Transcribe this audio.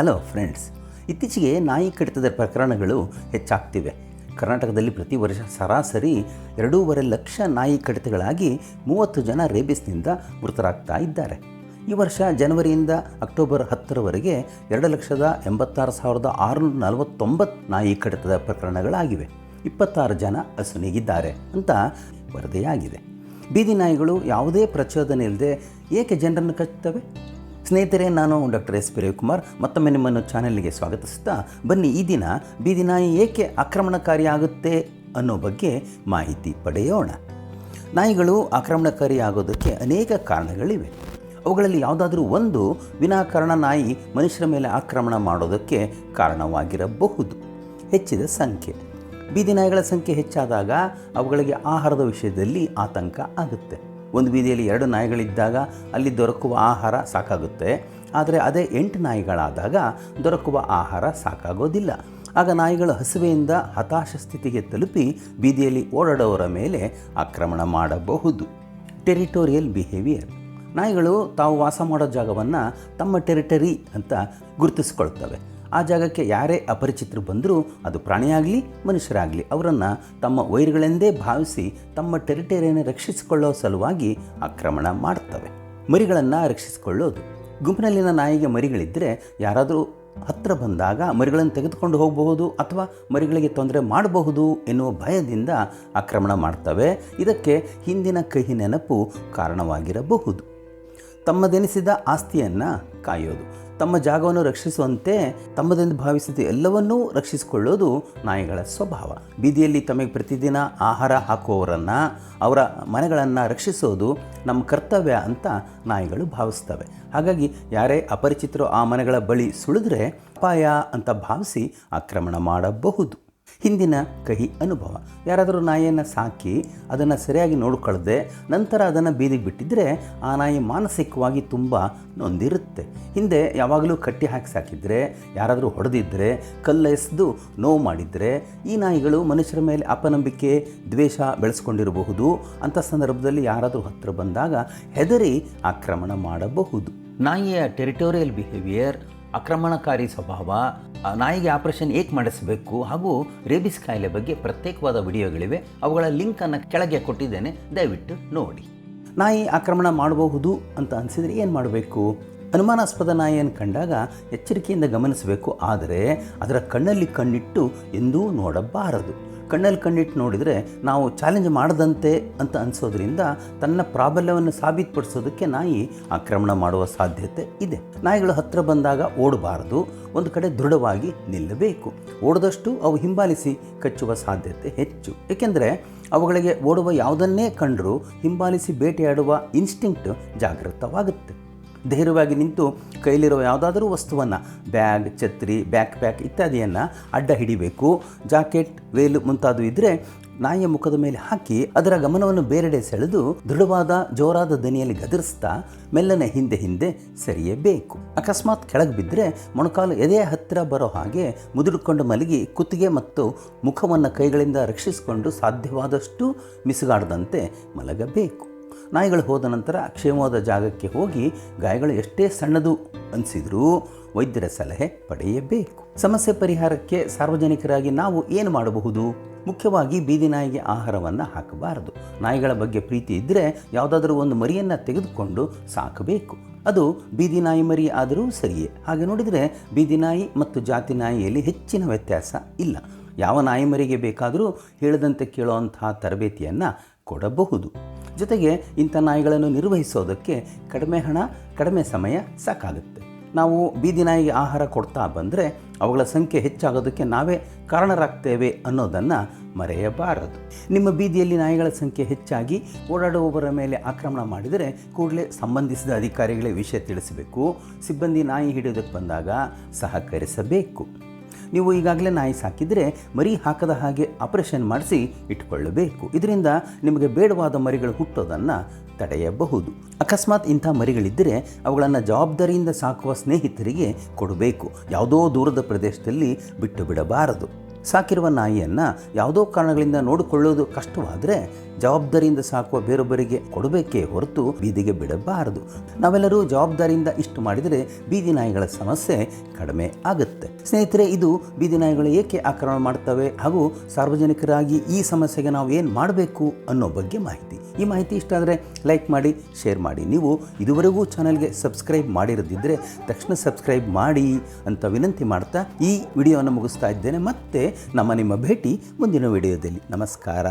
Hello friends, ಇತ್ತೀಚೆಗೆ ನಾಯಿ ಕಡಿತದ ಪ್ರಕರಣಗಳು ಹೆಚ್ಚಾಗ್ತಿವೆ. ಕರ್ನಾಟಕದಲ್ಲಿ ಪ್ರತಿ ವರ್ಷ ಸರಾಸರಿ ಎರಡೂವರೆ ಲಕ್ಷ ನಾಯಿ ಕಡಿತಗಳಾಗಿ ಮೂವತ್ತು ಜನ ರೇಬಿಸ್ನಿಂದ ಮೃತರಾಗ್ತಾ ಇದ್ದಾರೆ. ಈ ವರ್ಷ ಜನವರಿಯಿಂದ ಅಕ್ಟೋಬರ್ ಹತ್ತರವರೆಗೆ ಎರಡು ಲಕ್ಷದ ಎಂಬತ್ತಾರು ಸಾವಿರದ ಆರುನೂರ ನಲವತ್ತೊಂಬತ್ತು ನಾಯಿ ಕಡಿತದ ಪ್ರಕರಣಗಳಾಗಿವೆ. ಇಪ್ಪತ್ತಾರು ಜನ ಅಸುನೀಗಿದ್ದಾರೆ ಅಂತ ವರದಿಯಾಗಿದೆ. ಬೀದಿ ನಾಯಿಗಳು ಯಾವುದೇ ಪ್ರಚೋದನೆ ಇಲ್ಲದೆ ಏಕೆ ಜನರನ್ನು ಕಚ್ಚುತ್ತವೆ? ಸ್ನೇಹಿತರೆ, ನಾನು ಡಾಕ್ಟರ್ ಎಸ್ ಪಿ ರವಿಕುಮಾರ್ ಮತ್ತೊಮ್ಮೆ ನಿಮ್ಮನ್ನು ಚಾನೆಲ್ಗೆ ಸ್ವಾಗತಿಸ್ತಾ ಬನ್ನಿ ಈ ದಿನ ಬೀದಿ ನಾಯಿ ಏಕೆ ಆಕ್ರಮಣಕಾರಿಯಾಗುತ್ತೆ ಅನ್ನೋ ಬಗ್ಗೆ ಮಾಹಿತಿ ಪಡೆಯೋಣ. ನಾಯಿಗಳು ಆಕ್ರಮಣಕಾರಿ ಆಗೋದಕ್ಕೆ ಅನೇಕ ಕಾರಣಗಳಿವೆ. ಅವುಗಳಲ್ಲಿ ಯಾವುದಾದ್ರೂ ಒಂದು ವಿನಾಕಾರಣ ನಾಯಿ ಮನುಷ್ಯರ ಮೇಲೆ ಆಕ್ರಮಣ ಮಾಡೋದಕ್ಕೆ ಕಾರಣವಾಗಿರಬಹುದು. ಹೆಚ್ಚಿದ ಸಂಖ್ಯೆ. ಬೀದಿ ನಾಯಿಗಳ ಸಂಖ್ಯೆ ಹೆಚ್ಚಾದಾಗ ಅವುಗಳಿಗೆ ಆಹಾರದ ವಿಷಯದಲ್ಲಿ ಆತಂಕ ಆಗುತ್ತೆ. ಒಂದು ಬೀದಿಯಲ್ಲಿ ಎರಡು ನಾಯಿಗಳಿದ್ದಾಗ ಅಲ್ಲಿ ದೊರಕುವ ಆಹಾರ ಸಾಕಾಗುತ್ತೆ. ಆದರೆ ಅದೇ ಎಂಟು ನಾಯಿಗಳಾದಾಗ ದೊರಕುವ ಆಹಾರ ಸಾಕಾಗೋದಿಲ್ಲ. ಆಗ ನಾಯಿಗಳು ಹಸಿವೆಯಿಂದ ಹತಾಶ ಸ್ಥಿತಿಗೆ ತಲುಪಿ ಬೀದಿಯಲ್ಲಿ ಓಡಾಡೋರ ಮೇಲೆ ಆಕ್ರಮಣ ಮಾಡಬಹುದು. Territorial behaviour. ನಾಯಿಗಳು ತಾವು ವಾಸ ಮಾಡೋ ಜಾಗವನ್ನು ತಮ್ಮ ಟೆರಿಟರಿ ಅಂತ ಗುರುತಿಸ್ಕೊಳ್ತವೆ. ಆ ಜಾಗಕ್ಕೆ ಯಾರೇ ಅಪರಿಚಿತರು ಬಂದರೂ ಅದು ಪ್ರಾಣಿಯಾಗಲಿ, ಮನುಷ್ಯರಾಗಲಿ, ಅವರನ್ನು ತಮ್ಮ ವೈರ್ಗಳೆಂದೇ ಭಾವಿಸಿ ತಮ್ಮ ಟೆರಿಟರಿಯನ್ನು ರಕ್ಷಿಸಿಕೊಳ್ಳೋ ಸಲುವಾಗಿ ಆಕ್ರಮಣ ಮಾಡ್ತವೆ. ಮರಿಗಳನ್ನು ರಕ್ಷಿಸಿಕೊಳ್ಳೋದು. ಗುಂಪಿನಲ್ಲಿನ ನಾಯಿಗೆ ಮರಿಗಳಿದ್ದರೆ ಯಾರಾದರೂ ಹತ್ತಿರ ಬಂದಾಗ ಮರಿಗಳನ್ನು ತೆಗೆದುಕೊಂಡು ಹೋಗಬಹುದು ಅಥವಾ ಮರಿಗಳಿಗೆ ತೊಂದರೆ ಮಾಡಬಹುದು ಎನ್ನುವ ಭಯದಿಂದ ಆಕ್ರಮಣ ಮಾಡ್ತವೆ. ಇದಕ್ಕೆ ಹಿಂದಿನ ಕಹಿ ನೆನಪು ಕಾರಣವಾಗಿರಬಹುದು. ತಮ್ಮದೆನಿಸಿದ ಆಸ್ತಿಯನ್ನು ಕಾಯೋದು. ತಮ್ಮ ಜಾಗವನ್ನು ರಕ್ಷಿಸುವಂತೆ ತಮ್ಮದೆಂದು ಭಾವಿಸಿದ ಎಲ್ಲವನ್ನೂ ರಕ್ಷಿಸಿಕೊಳ್ಳೋದು ನಾಯಿಗಳ ಸ್ವಭಾವ. ಬೀದಿಯಲ್ಲಿ ತಮಗೆ ಪ್ರತಿದಿನ ಆಹಾರ ಹಾಕುವವರನ್ನು, ಅವರ ಮನೆಗಳನ್ನು ರಕ್ಷಿಸೋದು ನಮ್ಮ ಕರ್ತವ್ಯ ಅಂತ ನಾಯಿಗಳು ಭಾವಿಸ್ತವೆ. ಹಾಗಾಗಿ ಯಾರೇ ಅಪರಿಚಿತರು ಆ ಮನೆಗಳ ಬಳಿ ಸುಳಿದ್ರೆ ಅಪಾಯ ಅಂತ ಭಾವಿಸಿ ಆಕ್ರಮಣ ಮಾಡಬಹುದು. ಹಿಂದಿನ ಕಹಿ ಅನುಭವ. ಯಾರಾದರೂ ನಾಯಿಯನ್ನು ಸಾಕಿ ಅದನ್ನು ಸರಿಯಾಗಿ ನೋಡ್ಕೊಳ್ಳದೆ ನಂತರ ಅದನ್ನು ಬೀದಿಗೆ ಬಿಟ್ಟಿದ್ದರೆ ಆ ನಾಯಿ ಮಾನಸಿಕವಾಗಿ ತುಂಬ ನೊಂದಿರುತ್ತೆ. ಹಿಂದೆ ಯಾವಾಗಲೂ ಕಟ್ಟಿ ಹಾಕಿ ಸಾಕಿದರೆ, ಯಾರಾದರೂ ಹೊಡೆದಿದ್ದರೆ ಕಲ್ಲೆಸೆದು ನೋವು ಮಾಡಿದರೆ, ಈ ನಾಯಿಗಳು ಮನುಷ್ಯರ ಮೇಲೆ ಅಪನಂಬಿಕೆ, ದ್ವೇಷ ಬೆಳೆಸ್ಕೊಂಡಿರಬಹುದು. ಅಂಥ ಸಂದರ್ಭದಲ್ಲಿ ಯಾರಾದರೂ ಹತ್ತಿರ ಬಂದಾಗ ಹೆದರಿ ಆಕ್ರಮಣ ಮಾಡಬಹುದು. ನಾಯಿಯ ಟೆರಿಟೋರಿಯಲ್ ಬಿಹೇವಿಯರ್ ಆಕ್ರಮಣಕಾರಿ ಸ್ವಭಾವ ನಾಯಿಗೆ ಆಪರೇಷನ್ ಏಕೆ ಮಾಡಿಸಬೇಕು ಹಾಗೂ ರೇಬಿಸ್ ಕಾಯಿಲೆ ಬಗ್ಗೆ ಪ್ರತ್ಯೇಕವಾದ ವಿಡಿಯೋಗಳಿವೆ. ಅವುಗಳ ಲಿಂಕನ್ನು ಕೆಳಗೆ ಕೊಟ್ಟಿದ್ದೇನೆ, ದಯವಿಟ್ಟು ನೋಡಿ. ನಾಯಿ ಆಕ್ರಮಣ ಮಾಡಬಹುದು ಅಂತ ಅನಿಸಿದರೆ ಏನು ಮಾಡಬೇಕು? ಅನುಮಾನಾಸ್ಪದ ನಾಯಿಯನ್ನು ಕಂಡಾಗ ಎಚ್ಚರಿಕೆಯಿಂದ ಗಮನಿಸಬೇಕು, ಆದರೆ ಅದರ ಕಣ್ಣಲ್ಲಿ ಕಣ್ಣಿಟ್ಟು ಎಂದೂ ನೋಡಬಾರದು. ಕಣ್ಣಲ್ಲಿ ಕಣ್ಣಿಟ್ಟು ನೋಡಿದರೆ ನಾವು ಚಾಲೆಂಜ್ ಮಾಡದಂತೆ ಅಂತ ಅನಿಸೋದ್ರಿಂದ ತನ್ನ ಪ್ರಾಬಲ್ಯವನ್ನು ಸಾಬೀತುಪಡಿಸೋದಕ್ಕೆ ನಾಯಿ ಆಕ್ರಮಣ ಮಾಡುವ ಸಾಧ್ಯತೆ ಇದೆ. ನಾಯಿಗಳು ಹತ್ತಿರ ಬಂದಾಗ ಓಡಬಾರದು, ಒಂದು ಕಡೆ ದೃಢವಾಗಿ ನಿಲ್ಲಬೇಕು. ಓಡದಷ್ಟು ಅವು ಹಿಂಬಾಲಿಸಿ ಕಚ್ಚುವ ಸಾಧ್ಯತೆ ಹೆಚ್ಚು. ಏಕೆಂದರೆ ಅವುಗಳಿಗೆ ಓಡುವ ಯಾವುದನ್ನೇ ಕಂಡರೂ ಹಿಂಬಾಲಿಸಿ ಬೇಟೆಯಾಡುವ ಇನ್ಸ್ಟಿಂಕ್ಟ್ ಜಾಗೃತವಾಗುತ್ತೆ. ಧೈರ್ಯವಾಗಿ ನಿಂತು ಕೈಲಿರುವ ಯಾವುದಾದರೂ ವಸ್ತುವನ್ನು, ಬ್ಯಾಗ್, ಛತ್ರಿ, ಬ್ಯಾಕ್ ಪ್ಯಾಕ್ ಇತ್ಯಾದಿಯನ್ನು ಅಡ್ಡ ಹಿಡಿಬೇಕು. ಜಾಕೆಟ್ ವೇಲು ಮುಂತಾದವು ಇದ್ದರೆ ನಾಯಿಯ ಮುಖದ ಮೇಲೆ ಹಾಕಿ ಅದರ ಗಮನವನ್ನು ಬೇರೆಡೆ ಸೆಳೆದು ದೃಢವಾದ ಜೋರಾದ ದನಿಯಲ್ಲಿ ಗದರಿಸ್ತಾ ಮೆಲ್ಲನೆ ಹಿಂದೆ ಹಿಂದೆ ಸರಿಯಬೇಕು. ಅಕಸ್ಮಾತ್ ಕೆಳಗೆ ಬಿದ್ದರೆ ಮೊಣಕಾಲು ಎದೆಯ ಹತ್ತಿರ ಬರೋ ಹಾಗೆ ಮುದುಡಿಕೊಂಡು ಮಲಗಿ ಕುತ್ತಿಗೆ ಮತ್ತು ಮುಖವನ್ನು ಕೈಗಳಿಂದ ರಕ್ಷಿಸಿಕೊಂಡು ಸಾಧ್ಯವಾದಷ್ಟು ಮಿಸುಗಾಡದಂತೆ ಮಲಗಬೇಕು. ನಾಯಿಗಳು ಹೋದ ನಂತರ ಕ್ಷೇಮವಾದ ಜಾಗಕ್ಕೆ ಹೋಗಿ ಗಾಯಗಳು ಎಷ್ಟೇ ಸಣ್ಣದು ಅನಿಸಿದರೂ ವೈದ್ಯರ ಸಲಹೆ ಪಡೆಯಬೇಕು. ಸಮಸ್ಯೆ ಪರಿಹಾರಕ್ಕೆ ಸಾರ್ವಜನಿಕರಾಗಿ ನಾವು ಏನು ಮಾಡಬಹುದು? ಮುಖ್ಯವಾಗಿ ಬೀದಿ ನಾಯಿಗೆ ಆಹಾರವನ್ನು ಹಾಕಬಾರದು. ನಾಯಿಗಳ ಬಗ್ಗೆ ಪ್ರೀತಿ ಇದ್ದರೆ ಯಾವುದಾದ್ರೂ ಒಂದು ಮರಿಯನ್ನು ತೆಗೆದುಕೊಂಡು ಸಾಕಬೇಕು. ಅದು ಬೀದಿ ನಾಯಿ ಮರಿ ಆದರೂ ಸರಿಯೇ. ಹಾಗೆ ನೋಡಿದರೆ ಬೀದಿ ನಾಯಿ ಮತ್ತು ಜಾತಿ ನಾಯಿಯಲ್ಲಿ ಹೆಚ್ಚಿನ ವ್ಯತ್ಯಾಸ ಇಲ್ಲ. ಯಾವ ನಾಯಿ ಮರಿಗೆ ಬೇಕಾದರೂ ಹೇಳಿದಂತೆ ಕೇಳುವಂತಹ ತರಬೇತಿಯನ್ನು ಕೊಡಬಹುದು. ಜೊತೆಗೆ ಇಂಥ ನಾಯಿಗಳನ್ನು ನಿರ್ವಹಿಸೋದಕ್ಕೆ ಕಡಿಮೆ ಹಣ, ಕಡಿಮೆ ಸಮಯ ಸಾಕಾಗುತ್ತೆ. ನಾವು ಬೀದಿ ನಾಯಿಗೆ ಆಹಾರ ಕೊಡ್ತಾ ಬಂದರೆ ಅವುಗಳ ಸಂಖ್ಯೆ ಹೆಚ್ಚಾಗೋದಕ್ಕೆ ನಾವೇ ಕಾರಣರಾಗ್ತೇವೆ ಅನ್ನೋದನ್ನು ಮರೆಯಬಾರದು. ನಿಮ್ಮ ಬೀದಿಯಲ್ಲಿ ನಾಯಿಗಳ ಸಂಖ್ಯೆ ಹೆಚ್ಚಾಗಿ ಓಡಾಡುವವರ ಮೇಲೆ ಆಕ್ರಮಣ ಮಾಡಿದರೆ ಕೂಡಲೇ ಸಂಬಂಧಿಸಿದ ಅಧಿಕಾರಿಗಳೇ ವಿಷಯ ತಿಳಿಸಬೇಕು. ಸಿಬ್ಬಂದಿ ನಾಯಿ ಹಿಡಿಯೋದಕ್ಕೆ ಬಂದಾಗ ಸಹಕರಿಸಬೇಕು. ನೀವು ಈಗಾಗಲೇ ನಾಯಿ ಸಾಕಿದರೆ ಮರಿ ಹಾಕದ ಹಾಗೆ ಆಪರೇಷನ್ ಮಾಡಿಸಿ ಇಟ್ಕೊಳ್ಳಬೇಕು. ಇದರಿಂದ ನಿಮಗೆ ಬೇಡವಾದ ಮರಿಗಳು ಹುಟ್ಟೋದನ್ನು ತಡೆಯಬಹುದು. ಅಕಸ್ಮಾತ್ ಇಂಥ ಮರಿಗಳಿದ್ದರೆ ಅವುಗಳನ್ನು ಜವಾಬ್ದಾರಿಯಿಂದ ಸಾಕುವ ಸ್ನೇಹಿತರಿಗೆ ಕೊಡಬೇಕು. ಯಾವುದೋ ದೂರದ ಪ್ರದೇಶದಲ್ಲಿ ಬಿಟ್ಟು ಬಿಡಬಾರದು. ಸಾಕಿರುವ ನಾಯಿಯನ್ನು ಯಾವುದೋ ಕಾರಣಗಳಿಂದ ನೋಡಿಕೊಳ್ಳೋದು ಕಷ್ಟವಾದರೆ ಜವಾಬ್ದಾರಿಯಿಂದ ಸಾಕುವ ಬೇರೊಬ್ಬರಿಗೆ ಕೊಡಬೇಕೇ ಹೊರತು ಬೀದಿಗೆ ಬಿಡಬಾರದು. ನಾವೆಲ್ಲರೂ ಜವಾಬ್ದಾರಿಯಿಂದ ಇಷ್ಟು ಮಾಡಿದರೆ ಬೀದಿ ನಾಯಿಗಳ ಸಮಸ್ಯೆ ಕಡಿಮೆ ಆಗುತ್ತೆ. ಸ್ನೇಹಿತರೆ, ಇದು ಬೀದಿ ನಾಯಿಗಳು ಏಕೆ ಆಕ್ರಮಣ ಮಾಡ್ತವೆ ಹಾಗೂ ಸಾರ್ವಜನಿಕರಾಗಿ ಈ ಸಮಸ್ಯೆಗೆ ನಾವು ಏನು ಮಾಡಬೇಕು ಅನ್ನೋ ಬಗ್ಗೆ ಮಾಹಿತಿ. ಈ ಮಾಹಿತಿ ಇಷ್ಟ ಆದರೆ ಲೈಕ್ ಮಾಡಿ, ಶೇರ್ ಮಾಡಿ. ನೀವು ಇದುವರೆಗೂ ಚಾನಲ್ಗೆ ಸಬ್ಸ್ಕ್ರೈಬ್ ಮಾಡಿರದಿದ್ದರೆ ತಕ್ಷಣ ಸಬ್ಸ್ಕ್ರೈಬ್ ಮಾಡಿ ಅಂತ ವಿನಂತಿ ಮಾಡ್ತಾ ಈ ವಿಡಿಯೋವನ್ನು ಮುಗಿಸ್ತಾ ಇದ್ದೇನೆ. ಮತ್ತೆ ನಮ್ಮ ನಿಮ್ಮ ಭೇಟಿ ಮುಂದಿನ ವಿಡಿಯೋದಲ್ಲಿ. ನಮಸ್ಕಾರ.